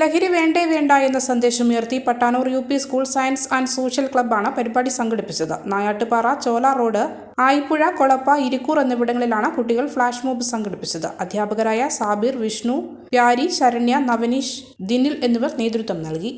ലഹരി വേണ്ടേ വേണ്ട എന്ന സന്ദേശം ഉയർത്തി Pattanur U P school science and social ക്ലബ്ബാണ് പരിപാടി സംഘടിപ്പിച്ചത്. നായാട്ടുപാറ ചോല റോഡ് ആയിപ്പുഴ കൊളപ്പ ഇരിക്കൂർ എന്നിവിടങ്ങളിലാണ് കുട്ടികൾ ഫ്ലാഷ് മോബ് സംഘടിപ്പിച്ചത്. അധ്യാപകരായ സാബിർ വിഷ്ണു പ്യാരി ശരണ്യ നവനീഷ് ദിനിൽ എന്നിവർ നേതൃത്വം നൽകി.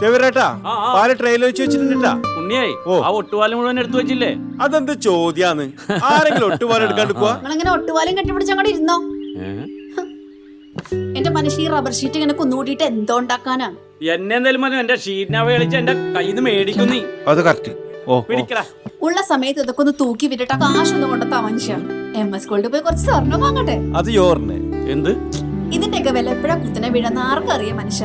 ചെവിരേട്ടാ ആ, ആ. പാൽ ട്രെയിലർ വെച്ച് വെച്ചിട്ടുണ്ടാ ഉണ്ണിയായി ഓ. ആ ഒട്ടുപാലം മുഴുവൻ എടുത്തു വെച്ചില്ലേ? അതെന്ത് ചോദ്യാന്ന്? ആരെങ്കിലും ഒട്ടുപാലം എടുക്കാണ്ട് പോവാ നിങ്ങളിങ്ങനെ ഒട്ടുപാലം കെട്ടിപ്പിടിച്ച് അങ്ങോട്ട് ഇരുന്നോ? എന്റെ മനുഷ്യ ഈ റബ്ബർ ഷീറ്റ് ഇങ്ങനെ കുന്നുകൂട്ടിയിട്ട് എന്തോ ഉണ്ടാക്കാനാ? എന്നെ എന്തായാലും മതി എന്റെ ഷീറ്റിനാവ കളിച്ച് എന്റെ കയ്യിൽ നിന്ന് മേടിക്കും നീ അത് കറക്റ്റ് ഓ പിടിക്കടാ. ഉള്ള സമയത്ത് ഇതൊക്കെ ഒന്ന് തൂക്കി വിട്ടിട്ട് കാശൊന്നും കൊണ്ടെത്താ മനുഷ്യ എം എസ് സ്കൂളിൽ പോയി കുറച്ച് സ്വർണം വാങ്ങട്ടെ? അത് എന്ത്? ഇതിന്റെയൊക്കെ വില എപ്പോഴാ കുത്തിനെ വീഴുന്ന ആർക്കറിയാം മനുഷ്യ.